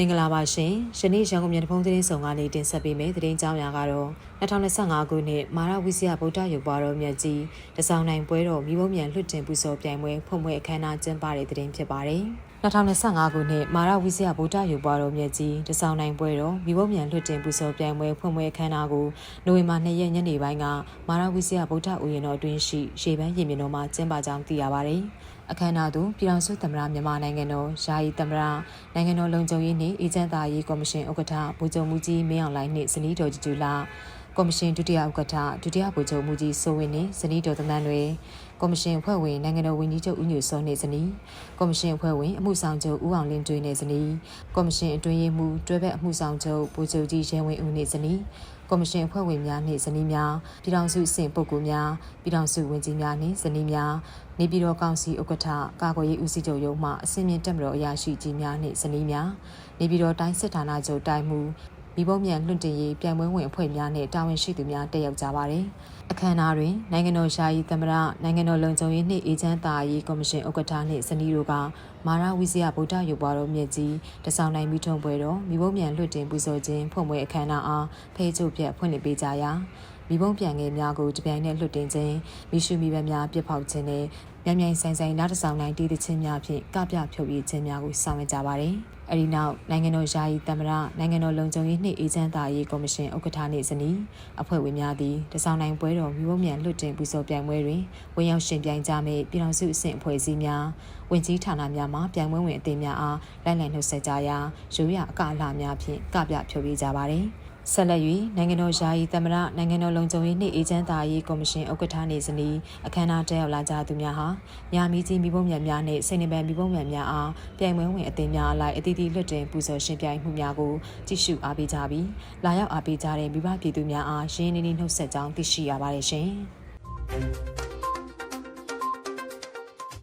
မင်္ဂလာပါရှင်။ယနေ့ရန်ကုန်မြို့တဖုံသတင်းဆောင်ကနေတင်ဆက်ပေးမယ့်သတင်းကြောင်းရာကတော့2025ခုနှစ်မာရဝိဇ္ဇာဗုဒ္ဓရုပ်ပွားတော်မြတ်ကြီးတစောင်းနိုင်ပွဲတော်မိဘမြန်လွှတ်တင်ပူဇော်ပြိုင်ပွဲဖွင့်ပွဲအခမ်းအနားကျင်းပတဲ့သတင်းဖြစ်ပါတယ်။ 2025ခုနှစ်မာရဝိဇ္ဇာဗုဒ္ဓရုပ်ပွားတော်မြတ်ကြီးတစောင်းနိုင်ပွဲတော်မိဘမြန်လွှတ်တင်ပူဇော်ပြိုင်ပွဲဖွင့်ပွဲအခမ်းအနားကိုနိုဝင်ဘာ2ရက်ညနေပိုင်းကမာရဝိဇ္ဇာဗုဒ္ဓဥယျာဉ်တော်အတွင်းရှိရေပန်းရင်မြင်တော်မှာကျင်းပကြောင်းသိရပါတယ်။အခမ်းအနားသို့ပြည်ထောင်စုသမ္မတမြန်မာနိုင်ငံတော်ယာယီသမ္မတနိုင်ငံတော်လုံခြုံရေးနှင့်အေဂျင့်သားရေးကော်မရှင်ဥက္ကဋ္ဌဗိုလ်ချုပ်မှုကြီးမင်းအောင်လှိုင်နှင့်ဇနီးတော်ကြည်ကျူလာ ကော်မရှင်ဒုတိယဥက္ကဋ္ဌဒုတိယဗိုလ်ချုပ်မှုကြီးစိုးဝင်းနှင့်ဇနီးတော်သမန်းတွေကော်မရှင်အဖွဲ့ဝင်နိုင်ငံတော်ဝန်ကြီးချုပ်ဦးညွှစောနှင့်ဇနီးကော်မရှင်အဖွဲ့ဝင်အမှုဆောင်ချုပ်ဦးအောင်လင်းတွင်နှင့်ဇနီးကော်မရှင်အတွင်းရေးမှူးတွဲဘက်အမှုဆောင်ချုပ်ဗိုလ်ချုပ်ကြီးရဲဝင်းဦးနှင့်ဇနီးကော်မရှင်အဖွဲ့ဝင်များနှင့်ဇနီးများပြည်ထောင်စုအဆင့်ပုဂ္ဂိုလ်များပြည်ထောင်စုဝန်ကြီးများနှင့်ဇနီးများနေပြည်တော်ကောင်စီဥက္ကဋ္ဌကာကွယ်ရေးဦးစီးချုပ်ရုံးမှအစည်းအဝေးတက်မတော်အရာရှိကြီးများနှင့်ဇနီးများနေပြည်တော်တိုင်းစစ်ဌာနချုပ်တိုင်းမှု မိဘမြန်လွှင့်တင်ရေးပြန်ပွဲဝင်အဖွဲ့များနဲ့တာဝန်ရှိသူများတက်ရောက်ကြပါတယ်။အခမ်းအနားတွင်နိုင်ငံတော်ယာယီသမ္မတနိုင်ငံတော်လုံခြုံရေးနှင့်အေဂျင့်တာရေးကော်မရှင်ဥက္ကဋ္ဌနှင့်ဇနီးတို့ကမာရဝိဇယဗုဒ္ဓရုပ်ပွားတော်မြတ်ကြီးတစောင်းနိုင်မိထုံပွဲတော်မိဘမြန်လွှတ်တင်ပူဇော်ခြင်းဖွင့်ပွဲအခမ်းအနားအားဖေးချုပ်ပြတ်ဖွင့်လှစ်ပေးကြရာ မိဘပြန်ငယ်များကိုတပြိုင်နက်လွှတ်တင်ခြင်းမိရှုမိဘများပြစ်ဖောက်ခြင်းနဲ့မြိုင်မြိုင်ဆိုင်ဆိုင်နားတဆောင်နိုင်တည်တခြင်းများဖြင့်ကပြဖြုတ်ရခြင်းများကိုဆောင်ရွက်ကြပါတယ်။အဲဒီနောက်နိုင်ငံတော်ယာယီသမ္မတနိုင်ငံတော်လုံခြုံရေးနှင့်အေဂျင့်တာရေးကော်မရှင်ဥက္ကဋ္ဌနှင့်ဇနီးအဖွဲ့ဝင်များသည်တဆောင်နိုင်ပွဲတော်မြို့မြန်လွှတ်တင်ပူဇော်ပြိုင်ပွဲတွင်ဝင်ရောက်ရှင်ပြိုင်ကြမည့်ပြည်ထောင်စုအဆင့်အဖွဲ့အစည်းများဝင်ကြီးဌာနများမှပြိုင်ပွဲဝင်အသင်းများအားလိုက်လံနှုတ်ဆက်ကြရာရိုးရအကအလှများဖြင့်ကပြဖြုတ်ပေးကြပါတယ်။ ဆက်လက်၍နိုင်ငံတော်ယာယီသမ္မတနိုင်ငံတော်လုံခြုံရေးနှင့်အေဂျင့်တာရေးကော်မရှင်ဥက္ကဋ္ဌနေစနီအခမ်းအနားတက်ရောက်လာကြသူများဟာညာမီကြီးမိဘမြတ်များနှင့်စိန်နပယ်မိဘမြတ်များအားပြိုင်ပွဲဝင်အသင်းများအလိုက်အသီးသီးလွှတ်တင်ပူဇော်ရှင်ပြိုင်မှုများကိုကြည့်ရှုအားပေးကြပြီးလာရောက်အားပေးကြတဲ့မိဘပြည်သူများအားရင်းနှီးနှီးနှုတ်ဆက်ကြောင်းသိရှိရပါတယ်ရှင်။